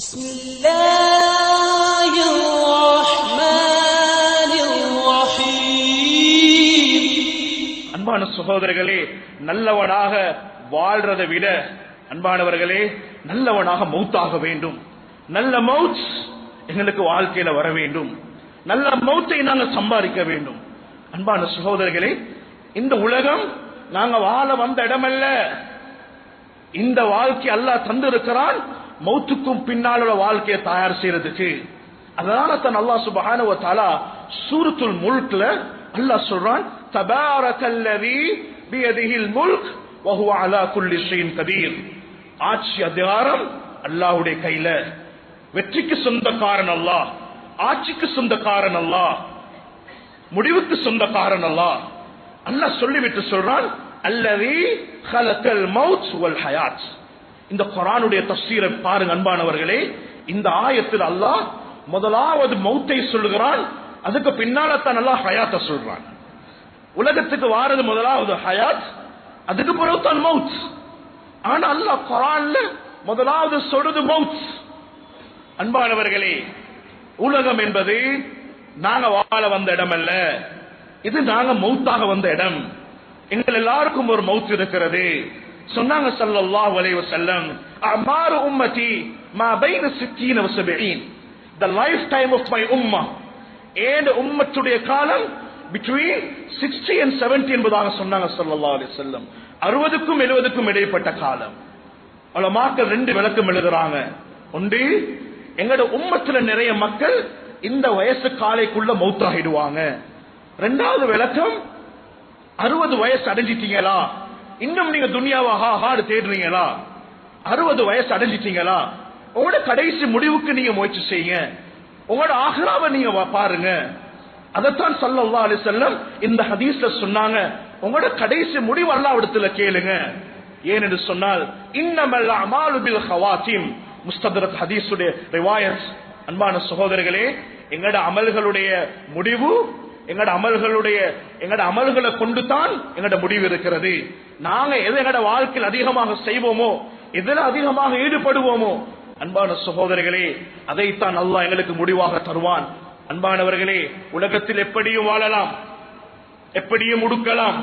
بسم الله الرحمن الرحيم அன்பான சகோதரர்களே நல்லவனாக வாழ்றதை விட அன்பானவர்களே நல்லவனாக மௌத்தாக வேண்டும் நல்ல மவுத் எங்களுக்கு வாழ்க்கையில வர வேண்டும் நல்ல மௌத்தை நாங்கள் சம்பாதிக்க வேண்டும் அன்பான சகோதரர்களே இந்த உலகம் நாங்க வாழ வந்த இடமல்ல இந்த வாழ்க்கை அல்லாஹ் தந்திருக்கிறான் மௌத்துக்கும் பின்னால் உள்ள வாழ்க்கையை தயார் செய்யறதுக்கு அதனால தான் அல்லாஹ் சுபஹானஹு வ தஆலா சூரத்துல் முல்க்ல அல்லாஹ் சொல்றான் தபாரக்கல்லதி பியதிஹில் முல்க் வ ஹுவ அலா குல்லி ஷைஇன் கதீர் ஆட்சி அதிகாரம் அல்லாஹ்வுடைய கையில வெற்றிக்கு சொந்தக்காரன் அல்லாஹ் ஆட்சிக்கு சொந்தக்காரன் அல்லாஹ் முடிவுக்கு சொந்தக்காரன் அல்லாஹ் அல்லாஹ் சொல்லிவிட்டு சொல்றான் அல்லவி ஹலக்கல் மவுத் வல் ஹயாத் இந்த குரானுடைய தஸ்வீரை பாருங்க அன்பானவர்களே. இந்த ஆயத்தில் அல்லாஹ் முதலாவது மௌத்தை சொல்லுகிறான். அதுக்கு பின்னால தான் அல்லாஹ் ஹயாத்தை சொல்றான். உலகத்துக்கு வாரது முதலாவது ஹயாத் அதுக்கு பிறகு தான் மவுத் ஆனா அல்லாஹ் குரான்ல முதலாவது சொல்றது மவுத் அன்பானவர்களே உலகம் என்பது நாங்க வாழ வந்த இடம் அல்ல. இது நாங்க மௌத்தாக வந்த இடம். எங்கள் எல்லாருக்கும் ஒரு மௌத் இருக்கிறது. சொன்னாங்க ஸல்லல்லாஹு அலைஹி வஸல்லம் அமாரு உம்மதி மா பைன 60 வ 70 the lifetime of my உம்மா ஏன் உம்மத்துடைய காலம் பிட்வீன் 60 and 70 என்பதாக சொன்னாங்க ஸல்லல்லாஹு அலைஹி வஸல்லம். 60க்கும் 70க்கும் இடைப்பட்ட காலம். உலமாக்கள் ரெண்டு விளக்கம் எழுதுறாங்க. ஒன்று எங்கட உம்மத்துல நிறைய மக்கள் இந்த வயசு காலைக்குள்ள மௌத்தாகிடுவாங்க. ரெண்டாவது விளக்கம் அறுபது வயசு அடைஞ்சிட்டீங்களா? இன்னும் நீங்க துன்யாவை ஹா ஹாடு தேடுறீங்களா? அறுபது வயசு அடைஞ்சிட்டீங்களா? உங்களோட கடைசி முடிவுக்கு நீங்க முயற்சி செய்யுங்க. உங்களோட ஆஹ்ராவை நீங்க வா- பாருங்க. அதைத்தான் ஸல்லல்லாஹு அலி செல்லம் இந்த ஹதீஸ்ல சொன்னாங்க. உங்களோட கடைசி முடிவு அல்லாஹ்விடத்துல கேளுங்க. ஏன் என்று சொன்னால் இன்னமல்ல அமாலு பில் ஹவாத்திம் முஸ்தத்ரத் ஹதீஸுடைய ரிவாயத். அன்பான சகோதரர்களே எங்களோட அமல்களுடைய முடிவு எங்கட அமல்களுடைய எங்கட அமல்களை கொண்டு தான் எங்கட முடிவு இருக்கிறது. நாங்க எது எங்கட வாழ்க்கையில் அதிகமாக செய்வோமோ எதில் அதிகமாக ஈடுபடுவோமோ அன்பான சகோதரர்களே அதைத்தான் அல்லாஹ் எங்களுக்கு முடிவாக தருவான். அன்பானவர்களே உலகத்தில் எப்படியும் வாழலாம் எப்படியும் உடுக்கலாம்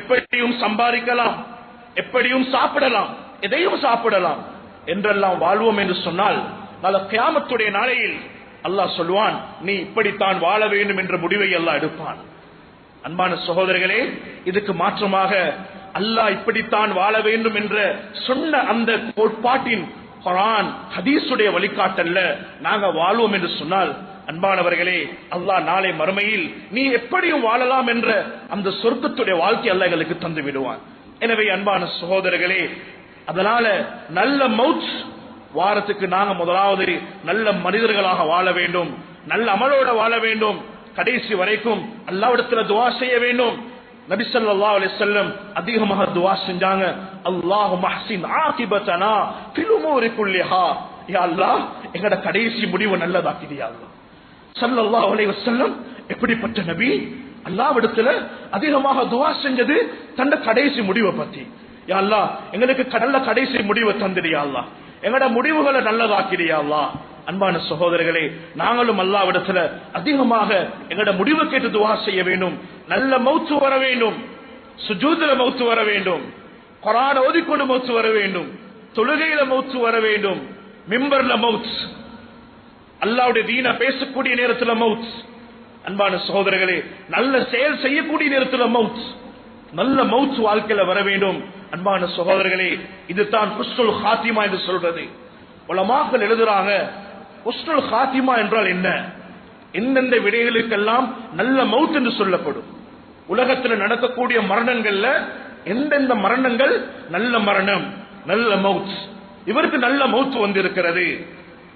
எப்படியும் சம்பாதிக்கலாம் எப்படியும் சாப்பிடலாம் எதையும் சாப்பிடலாம் என்றெல்லாம் வாழ்வோம் என்று சொன்னால் நல்ல கியாமத்துடைய நாளையில் அல்லாஹ் சொல்வான் நீ இப்படித்தான் வாழ வேண்டும் என்ற முடிவை அல்லாஹ் எடுப்பான். அன்பான சகோதரர்களே இதுக்கு மாற்றமாக அல்லாஹ் இப்படித்தான் வாழ வேண்டும் என்ற சொன்ன அந்த கோட்பாட்டின் குரான் ஹதீஸுடைய வழிகாட்டல்ல நாங்க வாழ்வோம் என்று சொன்னால் அன்பானவர்களே அல்லாஹ் நாளை மறுமையில் நீ எப்படியும் வாழலாம் என்ற அந்த சொர்க்கத்துடைய வாழ்க்கை அல்ல எங்களுக்கு தந்து விடுவான். எனவே அன்பான சகோதரர்களே அதனால நல்ல மவுத் வாரத்துக்கு நாங்க முதலாவது நல்ல மனிதர்களாக வாழ வேண்டும். நல்ல அமலோட வாழ வேண்டும். கடைசி வரைக்கும் அல்லாவிடத்துல துவா செய்ய வேண்டும். நபி ஸல்லல்லாஹு அலைஹி செல்லம் அதிகமாக துவா செஞ்சாங்க. அல்லாஹு மஹசின் ஆகிபத்தனா திருமூரி உமூரி குல்லிஹா. அல்லாஹ் எங்கட கடைசி முடிவு நல்லதாக்கிறியா அல்லாஹ். ஸல்லல்லாஹு அலைஹி எப்படிப்பட்ட நபி? அல்லாவிடத்துல அதிகமாக துவா செஞ்சது தண்ட கடைசி முடிவை பத்தி. யா எங்களுக்கு கடல்ல கடைசி முடிவை தந்திரியா அல்லா எங்கட முடிவுகளை நல்லதாக்கிறியா அல்லாஹ். அன்பான சகோதரர்களே நாங்களும் அல்லாவிடத்துல அதிகமாக எங்கட முடிவு கேட்டு துவா செய்ய வேண்டும். நல்ல மௌத்து வர வேண்டும். சுஜூதுல மௌத்து வர வேண்டும். கொரான ஓதிக்கொண்டு மௌத்து வர வேண்டும். தொழுகையில மௌத்து வர வேண்டும். மிம்பர்ல மௌத் அல்லாவுடைய தீன பேசக்கூடிய நேரத்துல மவுத். அன்பான சகோதரர்களே நல்ல செயல் செய்யக்கூடிய நேரத்துல மவுத். நல்ல மவுத் வாழ்க்கையில வர வேண்டும். அன்பான சகோதரர்களே இதுதான் ஹுஸ்னுல் ஹாத்திமா என்று சொல்றது. உலமாக்கள் எழுதுறாங்க ஹுஸ்னுல் ஹாத்திமா என்றால் என்ன? எந்தெந்த விடைகளுக்கெல்லாம் நல்ல மவுத் என்று சொல்லப்படும். உலகத்தில் நடக்கக்கூடிய மரணங்கள்ல எந்தெந்த மரணங்கள்? நல்ல மரணம் நல்ல மவுத். இவருக்கு நல்ல மவுத் வந்திருக்கிறது.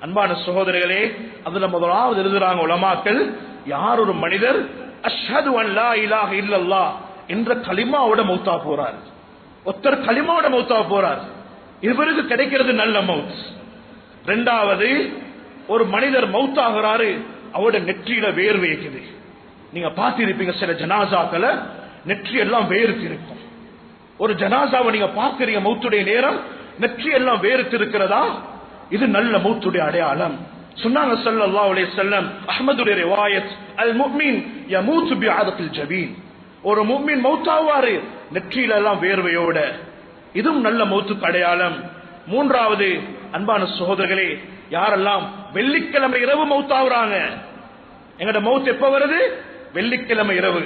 அன்பான சகோதரர்களே அதுல முதலாவது எழுதுறாங்க உலமாக்கள் யார் ஒரு மனிதர்? அஷ்ஹது அன் லா இலாஹ இல்லல்லாஹ். என்ற கலிமாவோட மௌத்தா போறார். ஒருத்தர் கலிமாவோட மௌத்தா போறார். இவருக்கு கிடைக்கிறது நல்ல மவுத் ரெண்டாவது ஒரு மனிதர் மௌத்தாகிறாரு அவரோட நெற்றியில வேர்வை இருக்குது நீங்க பார்த்திருப்பீங்க சில ஜனாசாக்களை நெற்றி எல்லாம் வேர்த்து இருக்கும் ஒரு ஜனாசாவை நீங்க பார்க்கறீங்க மௌத்துடைய நேரம் நெற்றி எல்லாம் வேர்த்து இருக்கிறதா இது நல்ல மௌத்துடைய அடையாளம். சொன்னாங்க ஸல்லல்லாஹு அலைஹி வஸல்லம் அஹ்மதுடைய ரிவாயத் அல் முஃமின் யமூத்து பிஆதத்தில் ஜபீன். ஒரு மும்மின் மௌத்தாவாரு நெற்றியில எல்லாம் வேர்வையோட. இதுவும் நல்ல மௌத்துக்கு அடையாளம் மூன்றாவது அன்பான சகோதரர்களே யாரெல்லாம் வெள்ளிக்கிழமை இரவு மௌத்தாவுறாங்க? எங்கட மௌத் எப்ப வருது? வெள்ளிக்கிழமை இரவு.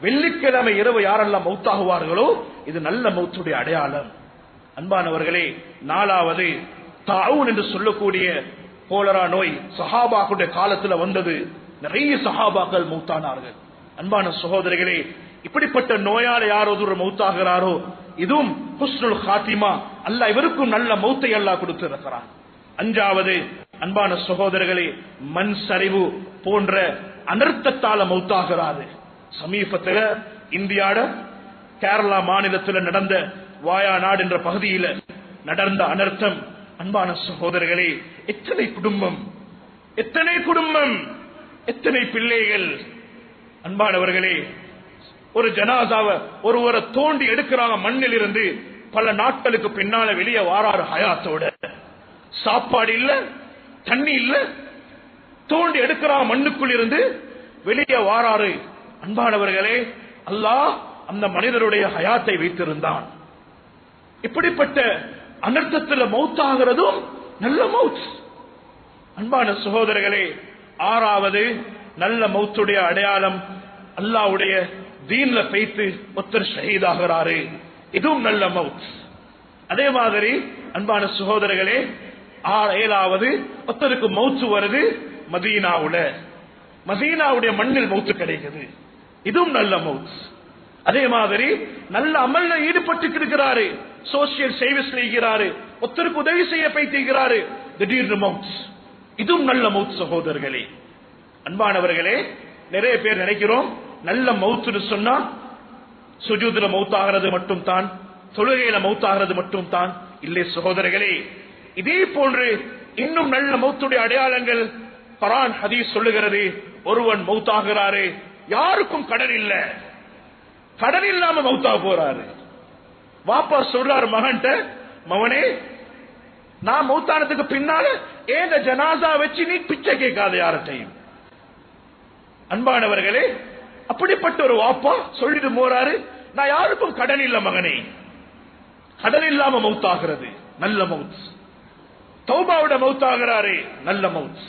வெள்ளிக்கிழமை இரவு யாரெல்லாம் மௌத்தாகுவார்களோ இது நல்ல மௌத்துடைய அடையாளம். அன்பானவர்களே நாலாவது தாவுன் என்று சொல்லக்கூடிய கோலரா நோய் சஹாபாக்குடைய காலத்துல வந்தது. நிறைய சஹாபாக்கள் மௌத்தானார்கள். அன்பான சகோதரிகளே இப்படிப்பட்ட நோயால யார் ஒரு மௌத்தாகிறாரோ இதுவும் ஹுஸ்னுல் ஹாத்திமா அல்ல இவருக்கும் நல்ல மௌத்தை அல்லா கொடுத்திருக்கிறான். அஞ்சாவது அன்பான சகோதரர்களே மண் சரிவு போன்ற அனர்த்தத்தால மௌத்தாகிறாரு. சமீபத்துல இந்தியாட கேரளா மாநிலத்தில் நடந்த வாயாநாடு என்ற பகுதியில நடந்த அனர்த்தம். அன்பான சகோதரர்களே எத்தனை குடும்பம் எத்தனை குடும்பம் எத்தனை பிள்ளைகள் அன்பானவர்களே ஒரு ஜனாதாவை ஒருவரை தோண்டி எடுக்கிறாங்க மண்ணில் இருந்து பல நாட்களுக்கு பின்னால வெளியே வாராரு ஹயாத்தோட. சாப்பாடு இல்ல தண்ணி இல்ல தோண்டி எடுக்கிறாங்க மண்ணுக்குள் இருந்து வெளியே வாராரு. அன்பானவர்களே அல்லாஹ் அந்த மனிதருடைய ஹயாத்தை வைத்திருந்தான். இப்படிப்பட்ட அனர்த்தத்தில் மௌத்தாகிறதும் நல்ல மௌத். அன்பான சகோதரர்களே ஆறாவது நல்ல மௌத்துடைய அடையாளம் அல்லாவுடைய தீன்ல பைத்து ஒருத்தர் ஷஹீதாகிறாரு. இதுவும் நல்ல மவுத் அதே மாதிரி அன்பான சகோதரர்களே ஆ- ஏழாவது ஒருத்தருக்கு மவுத்து வருது மதீனாவுல. மதீனாவுடைய மண்ணில் மவுத்து கிடைக்குது. இதுவும் நல்ல மவுத் அதே மாதிரி நல்ல அமல்ல ஈடுபட்டு இருக்கிறாரு சோசியல் சர்வீஸ் செய்கிறாரு. ஒருத்தருக்கு உதவி செய்ய பைத்திருக்கிறாரு திடீர்னு மவுத் இதுவும் நல்ல மவுத் சகோதரர்களே. அன்பானவர்களே நிறைய பேர் நினைக்கிறோம் நல்ல மவுத்துன்னு சொன்னா சுஜூதுல மவுத்தாகிறது மட்டும் தான் தொழுகையில மவுத்தாகிறது மட்டும் தான். இல்லை சகோதரர்களே இதே போன்று இன்னும் நல்ல மௌத்துடைய அடையாளங்கள் பரான் ஹதீஸ் சொல்லுகிறது ஒருவன் மௌத்தாகிறாரு யாருக்கும் கடன் இல்ல. கடன் இல்லாம மௌத்தா போறாரு. வாப்பா சொல்றாரு மகன்ட்ட மவனே நான் மௌத்தானத்துக்கு பின்னால ஏந்த ஜனாசா வச்சு நீ பிச்சை கேட்காத யார்கிட்டையும்? அன்பானவர்களே அப்படிப்பட்ட ஒரு வாப்பா சொல்லிட்டு போறாரு. நான் யாருக்கும் கடன் இல்ல மகனே. கடன் இல்லாம மௌத்தாகிறது. நல்ல மவுத் தௌபாவோட மௌத்தாகிறாரு நல்ல மவுத்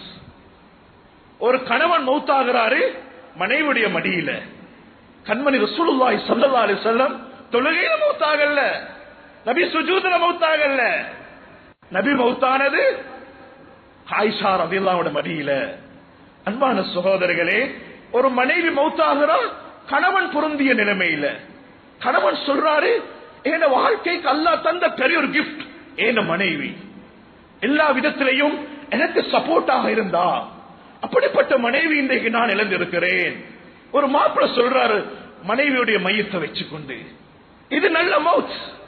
ஒரு கணவன் மவுத் ஆகிறாரு மனைவிடைய மடியில. கண்மணி ரசூலுல்லாஹி ஸல்லல்லாஹு அலைஹி வஸல்லம் தொழுகையில ஆகல நபி சுஜூதுல ஆகல நபி மௌத்தானது ஆயிஷா ரதியல்லாவோட மடியில. அன்பான சகோதரர்களே ஒரு மனைவி மௌத்தாகிறா? கணவன் பொருந்திய நிலைமையில. கணவன் சொல்றாரு என் வாழ்க்கைக்கு அல்லா தந்த பெரிய ஒரு கிஃப்ட் என் மனைவி. எல்லா விதத்திலையும் எனக்கு சப்போர்ட்டாக இருந்தா. அப்படிப்பட்ட மனைவி இன்றைக்கு நான் இழந்திருக்கிறேன். ஒரு மாப்பிள்ள சொல்றாரு மனைவியுடைய மையத்தை வச்சுக்கொண்டு. இது நல்ல மவுத்.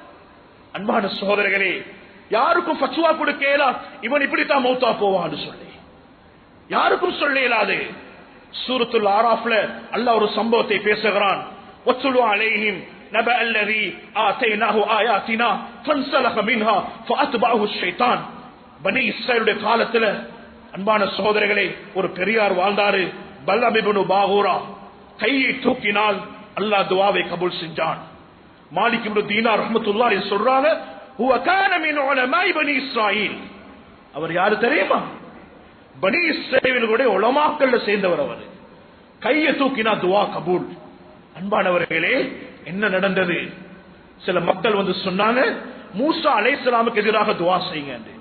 அன்பான சோதரர்களே யாருக்கும் ஃபத்வா கொடுக்கலா இவன் இப்படித்தான் மௌத்தா போவான்னு சொல்லி. யாருக்கும் சொல்ல இயலாது. சூரத்துல் ஆராஃப்ல அல்லாஹ் ஒரு சம்பவத்தை பேசுகிறான் வத்துலு அலைஹிம் நப அல்லதி ஆதைனாஹு ஆயாத்தினா ஃபன்சலக மின்ஹா ஃபஅத்பஅஹு ஷைத்தான் பனி இஸ்ரேலுடைய காலத்துல அன்பான சகோதரர்களே ஒரு பெரியார் வாழ்ந்தாரு பல்லம் இப்னு பாகூரா கையை தூக்கினால் அல்லாஹ் துஆவை கபூல் செஞ்சான் மாலிக் இப்னு தீனார் ரஹ்மத்துல்லாஹி சொல்றாங்க ஹுவ கான மின் உலமாஇ பனி இஸ்ராயீல் அவர் யாரு தெரியுமா பனி இஸ்ரேலுடைய உளமாக்கல்ல சேர்ந்தவர் அவர். கையை தூக்கினா துவா கபூல். அன்பானவர்களே என்ன நடந்தது? சில மக்கள் வந்து சொன்னாங்க மூசா அலைசலாமுக்கு எதிராக துவா செய்யுங்க அல்லாவுடைய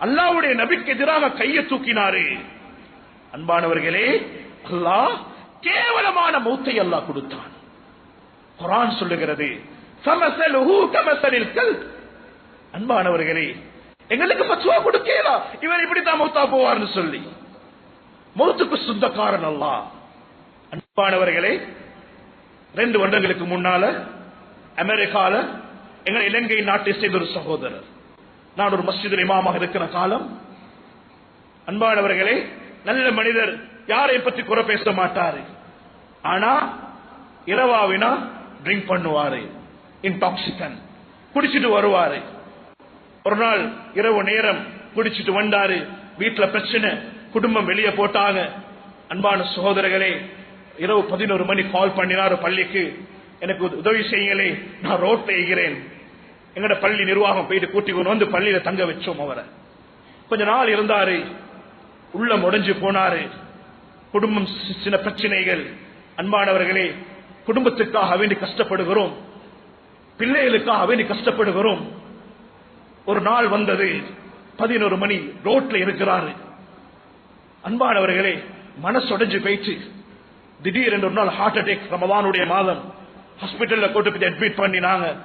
அல்லாஹ்வுடைய நபிக்கு எதிராக கையை தூக்கினாரு. அன்பானவர்களே அல்லாஹ் கேவலமான மௌத்தை அல்லாஹ் கொடுத்தான். குரான் சொல்லுகிறது "ஃபமஸலுஹு அன்பானவர்களே எங்களுக்கு பச்சுவா கொடுக்கலாம் இவர் இப்படித்தான் மௌத்தா போவார்னு சொல்லி. மௌத்துக்கு சொந்தக்காரன் அல்லாஹ். அன்பானவர்களே ரெண்டு வருடங்களுக்கு முன்னால அமெரிக்கால எங்கள் இலங்கை நாட்டை சேர்ந்த ஒரு சகோதரர். நான் ஒரு மஸ்ஜிதில் இமாமாக இருக்கிற காலம். அன்பானவர்களே நல்ல மனிதர் யாரை பற்றி குறை பேச மாட்டாரு. ஆனா இரவாவினா ட்ரிங்க் பண்ணுவாரு. இன்டாக்சிகன் குடிச்சிட்டு வருவாரு. ஒரு நாள் இரவு நேரம் குடிச்சிட்டு வந்தாரு. வீட்டுல பிரச்சனை. குடும்பம் வெளியே போட்டாங்க. அன்பான சகோதரர்களே இரவு பதினோரு மணி கால் பண்ணினாரு பள்ளிக்கு. எனக்கு உத- உதவி செய்யுங்களே நான் ரோட்ல செய்கிறேன் எங்கட பள்ளி நிர்வாகம் போயிட்டு கூட்டி கொண்டு வந்து பள்ளியில தங்க வச்சோம் அவரை. கொஞ்ச நாள் இருந்தாரு. உள்ள உடைஞ்சு போனாரு. குடும்பம் சி- சில பிரச்சனைகள். அன்பானவர்களே குடும்பத்துக்காக வேண்டி கஷ்டப்படுகிறோம். பிள்ளைகளுக்காக வேண்டி கஷ்டப்படுகிறோம். ஒரு நாள் வந்தது. பதினோரு மணி ரோட்ல இருக்கிறாரு. அன்பானவர்களே மனசுடைஞ்சு திடீர் திடீரென்று ஒரு நாள் ஹார்ட் அட்டாக் ரமதானுடைய மாதம். ஹாஸ்பிட்டல்ல கூட்டு போய் அட்மிட் பண்ணினாங்க.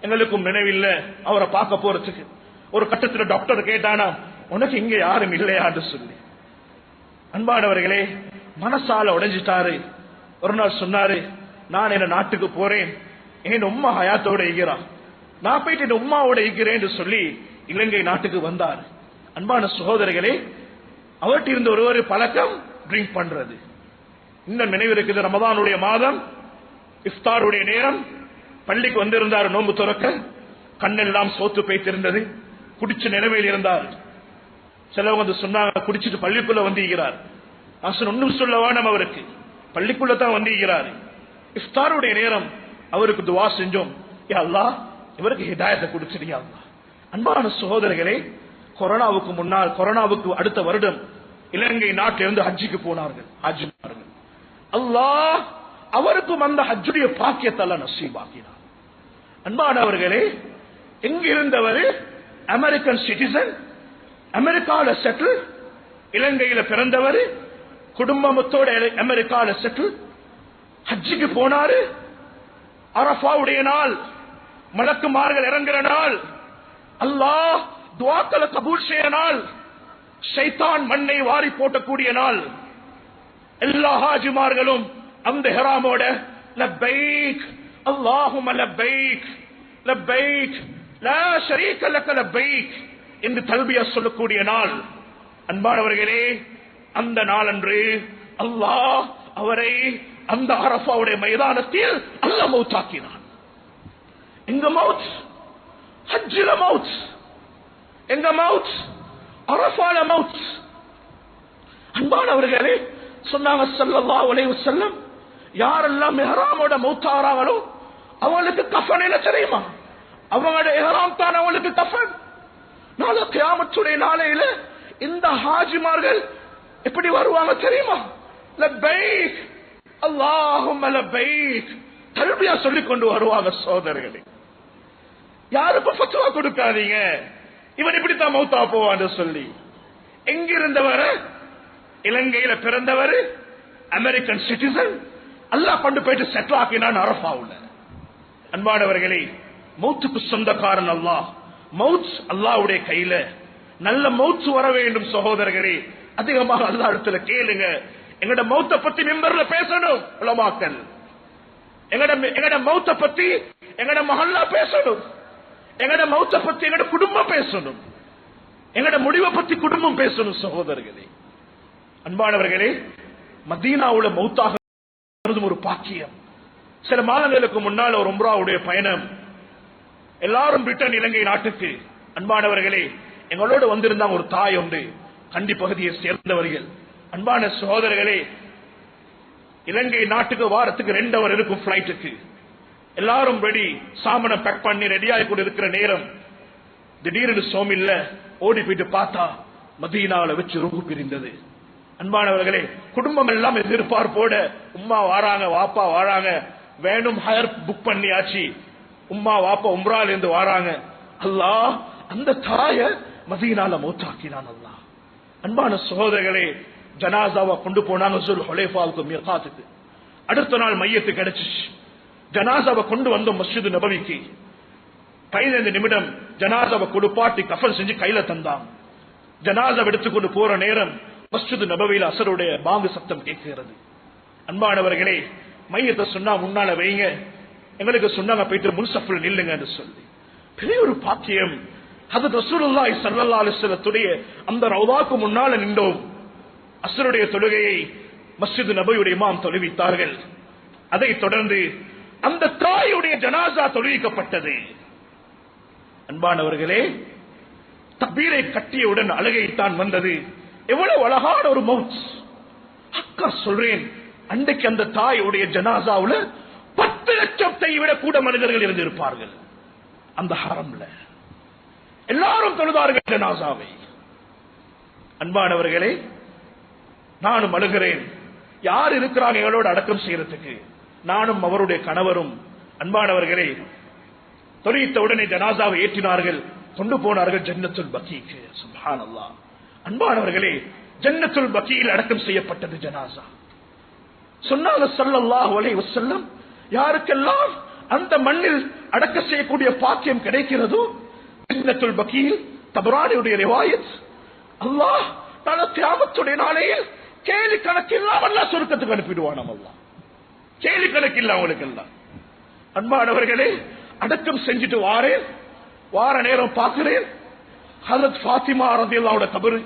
எங்களுக்கும் நினைவில்லை அவரை பார்க்க போறதுக்கு. ஒரு கட்டத்துல டாக்டர் கேட்டானா உனக்கு இங்க யாரும் இல்லையான்னு சொல்லி. அன்பானவர்களே மனசால உடைஞ்சிட்டாரு. ஒரு நாள் சொன்னாரு நான் என்ன நாட்டுக்கு போறேன். என் உம்மா ஹயாத்தோட இருக்கிறான்? நான் போயிட்டு என் உமாவோட இருக்கிறேன் சொல்லி இலங்கை நாட்டுக்கு வந்தார். அன்பான சகோதரர்களே அவர்கிட்ட இருந்த ஒரு ஒரு பழக்கம் ட்ரிங்க் பண்றது. இன்னும் நினைவு இருக்குது ரமதானுடைய மாதம் இஃப்தாருடைய நேரம் பள்ளிக்கு வந்திருந்தார் நோன்பு துறக்க கண்ணெல்லாம் சோத்து பேய்த்திருந்தது குடிச்ச நிலைமையில் இருந்தார். சிலவங்க வந்து சொன்னாங்க குடிச்சிட்டு பள்ளிக்குள்ள வந்திருக்கிறார். நான் சொன்ன ஒன்னும் சொல்ல வேணாம் அவருக்கு. பள்ளிக்குள்ள தான் வந்திருக்கிறார். இஃப்தாருடைய நேரம் அவருக்கு துவா செஞ்சோம். யா அல்லாஹ் இவருக்கு ஹிதாயத்தை கொடுத்துடியா அன்பான சகோதரர்களே கொரோனாவுக்கு முன்னால் கொரோனாவுக்கு அடுத்த வருடம் இலங்கை நாட்டிலிருந்து ஹஜ்ஜிக்கு போனார்கள். ஹஜ் அல்லாஹ் அவருக்கும் அந்த ஹஜ்ஜுடைய பாக்கியத்தை நசீபாக்கினார். அன்பானவர்களே எங்கிருந்தவர் அமெரிக்கன் சிட்டிசன் அமெரிக்கால செட்டில் இலங்கையில பிறந்தவர் குடும்பத்தோட அமெரிக்கால செட்டில் ஹஜ்ஜிக்கு போனாரு. அரபாவுடைய நாள் மலக்குமார்கள் இறங்குற நாள். அல்லாஹ் துவாக்களை கபூல் செய்ய நாள். ஷைத்தான் மண்ணை வாரி போட்டக்கூடிய நாள். எல்லா ஹாஜிமார்களும் அந்த ஹெராமோட லப்பைக் அல்லாஹும் லப்பைக் லப்பைக் லா ஷரீக லக்க லப்பைக் என்று தல்பியா சொல்லக்கூடிய நாள். அன்பானவர்களே அந்த நாளன்று அல்லாஹ் அவரை அந்த அரபாவுடைய மைதானத்தில் அல்ல மௌத்தாக்கினான் எங்க மவுத் ஹஜ்ஜில மவுத் எங்க மவுத் அரபால மவுத் அன்பானவர்களே சொன்னாங்க ஸல்லல்லாஹு அலைஹி வஸல்லம் யாரெல்லாம் இஹ்ராமோட மௌத்தாராங்களோ அவங்களுக்கு கஃன் என்ன தெரியுமா அவங்களோட இஹ்ராம் தான் அவங்களுக்கு கஃன் நாளை கியாமத்துடைய நாளையில இந்த ஹாஜிமார்கள் எப்படி வருவாங்க தெரியுமா லப்பைக் அல்லாஹும்ம லப்பைக் தல்பியா சொல்லிக் கொண்டு வருவாங்க சோதரர்களே யாருக்கும் பத்துவா கொடுக்காதீங்க. இவன் இப்படித்தான் மௌத்தா போவான்னு சொல்லி. எங்கிருந்தவர்? இலங்கையில பிறந்தவர்? அமெரிக்கன் சிட்டிசன் அல்லாஹ் கொண்டு போயிட்டு செட்டில் ஆக்கினான் அரபாவுல அன்பானவர்களே மௌத்துக்கு சொந்தக்காரன் அல்லாஹ். மவுத் அல்லாஹ்வுடைய கையில. நல்ல மவுத் வர வேண்டும் சகோதரர்களே. அதிகமாக அல்லா இடத்துல கேளுங்க. எங்கட மௌத்த பத்தி மெம்பர்ல பேசணும் உலமாக்கல் எங்கட எங்கட மௌத்த பத்தி எங்கட மகல்லா பேசணும். எங்கட மௌத்த பத்தி எங்கட குடும்பம் பேசணும். எங்கட முடிவை பத்தி குடும்பம் பேசணும் சகோதரர்களே. அன்பானவர்களே மதீனாவுல மௌத்தாக ஒரு பாக்கியம். சில மாதங்களுக்கு முன்னால் ஒரு உம்ராவுடைய பயணம். எல்லாரும் பிரிட்டன் இலங்கை நாட்டுக்கு. அன்பானவர்களே எங்களோடு வந்திருந்தாங்க ஒரு தாய் உண்டு. கண்டி பகுதியை சேர்ந்தவர்கள். அன்பான சகோதரர்களே இலங்கை நாட்டுக்கு வாரத்துக்கு ரெண்டு அவர் இருக்கும் பிளைட்டுக்கு எல்லாரும் ரெடி சாமனை பேக் பண்ணி ரெடியாகி கொண்டு இருக்கிற நேரம். திடீர்னு சோமில்ல ஓடி போயிட்டு பார்த்தா மதீனாவில வச்சு ரூபு பிரிந்தது. அன்பானவர்களே குடும்பம் எல்லாம் எதிர்பார்ப்போட உம்மா வாராங்க வாப்பா வாராங்க வேணும் ஹயர் புக் பண்ணியாச்சு. உம்மா வாப்பா உம்ரால இருந்து வாராங்க. அல்லாஹ் அந்த தாய மதீனால மூத்தாக்கினான் அல்லா அன்பான சகோதரர்களே ஜனாசாவா கொண்டு போனாங்க சொல் ஹொலேஃபாவுக்கு மிர்காத்துக்கு அடுத்த நாள் மையத்து கிடைச்சிச்சு. ஜனாசாவை கொண்டு வந்தோம் மஸ்ஜிது நபவிக்கு. பதினைந்து நிமிடம் ஜனாசாவை கொடுப்பாட்டி கஃபன் செஞ்சு கையில தந்தான். ஜனாசாவை எடுத்துக்கொண்டு போற நேரம் மஸ்ஜிது நபவியில் அசருடைய பாங்கு சத்தம் கேட்கிறது. அன்பானவர்களே மையத்தை சொன்னா முன்னால வைங்க. எங்களுக்கு சொன்னாங்க போயிட்டு முன்சப்பில் நில்லுங்கன்னு சொல்லி. பெரிய ஒரு பாக்கியம். அது ரசூலுல்லாய் சல்லல்லா அலைஹி அந்த ரவுதாக்கு முன்னால நின்றோம். அசருடைய தொழுகையை மஸ்ஜிது நபியுடைய மாம் தொழுவித்தார்கள். அதைத் தொடர்ந்து அந்த தாயுடைய ஜனாசா தொழுவிக்கப்பட்டது. அன்பானவர்களே தப்பீரை கட்டியவுடன் அழுகைத்தான் வந்தது. எவ்வளவு அழகான ஒரு மவுத். அக்கா சொல்றேன் அன்றைக்கு அந்த தாயுடைய ஜனாசாவுல பத்து லட்சத்தை விட கூட மனிதர்கள் இருந்திருப்பார்கள். அந்த ஹரம்ல. எல்லாரும் தொழுதார்கள் ஜனாசாவை. அன்பானவர்களே நானும் அழுகிறேன். யார் இருக்கிறாங்க எங்களோட அடக்கம் செய்யறதுக்கு? நானும் அவருடைய கணவரும் அன்பானவர்களே தொழித்த உடனே ஜனாசாவை ஏற்றினார்கள் கொண்டு போனார்கள் ஜன்னத்துல் பக்கீக்கு சுபான் அன்பானவர்களே ஜன்னத்துல் பக்கியில் அடக்கம் செய்யப்பட்டது ஜனாசா. சொன்னாங்க சல்லல்லாஹு அலைஹி வஸல்லம் யாருக்கெல்லாம் அந்த மண்ணில் அடக்க செய்யக்கூடிய பாக்கியம் கிடைக்கிறதோ ஜன்னத்துல் பக்கியில் தபரானியுடைய ரிவாயத் அல்லாஹ் நாளை கியாமத்துடைய நாளையில் கேலி கணக்கில்லாம அல்லாஹ் சுருக்கத்துக்கு அனுப்பிடுவான் அல்லாஹ் கேலி கணக்கில்ல அவங்களுக்கு எல்லாம் அன்பானவர்களே அடக்கம் செஞ்சுட்டு வாரேன். வார நேரம் பார்க்கிறேன். ஹதரத் ஃபாத்திமா ரதியல்லாவோட கபரு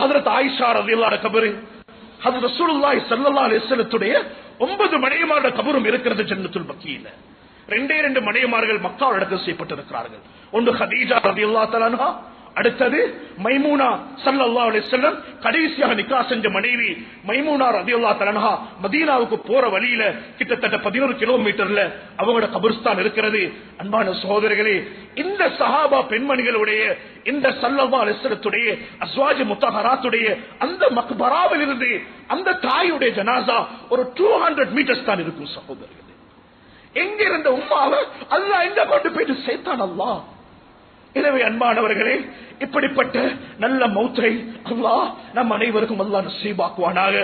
ஹதரத் ஆயிஷா ரதியல்லாட கபரு ஹதரத் ரசூலுல்லாஹி ஸல்லல்லாஹு அலைஹி வஸல்லத்துடைய ஒன்பது மனைவிமாரோட கபரும் இருக்கிறது ஜன்னத்துல் பக்கியில ரெண்டே ரெண்டு மனைவிமார்கள் மக்கள் அடக்கம் செய்யப்பட்டிருக்கிறார்கள். ஒன்று ஹதீஜா ரதியல்லாஹு தஆலா அடுத்தது மைமூனா சல்லா அலைஹி வஸல்லம் கடைசியாக நிக்கா செஞ்ச மனைவி மைமூனா ரலியல்லாஹு தலனஹா மதீனாவுக்கு போற வழியில கிட்டத்தட்ட 11 கிலோமீட்டர்ல அவங்களோட கபுர்ஸ்தான் இருக்கிறது. அன்பான சகோதரர்களே இந்த சஹாபா பெண்மணிகளுடைய இந்த சல்லவா அலிசலத்துடைய அஸ்வாஜ் முத்தஹராத்துடைய அந்த மக்பராவில் இருந்து அந்த தாயுடைய ஜனாசா ஒரு 200 மீட்டர்ஸ் தான் இருக்கும் சகோதரர்களே. எங்க இருந்த உமாவை அல்லாஹ் எங்க கொண்டு போயிட்டு? சேர்த்தான் அல்லா எனவே அன்பானவர்களே இப்படிப்பட்ட நல்ல மௌத்தை அல்லா நம் அனைவருக்கும் அல்லா நசீபாக்குவானாக.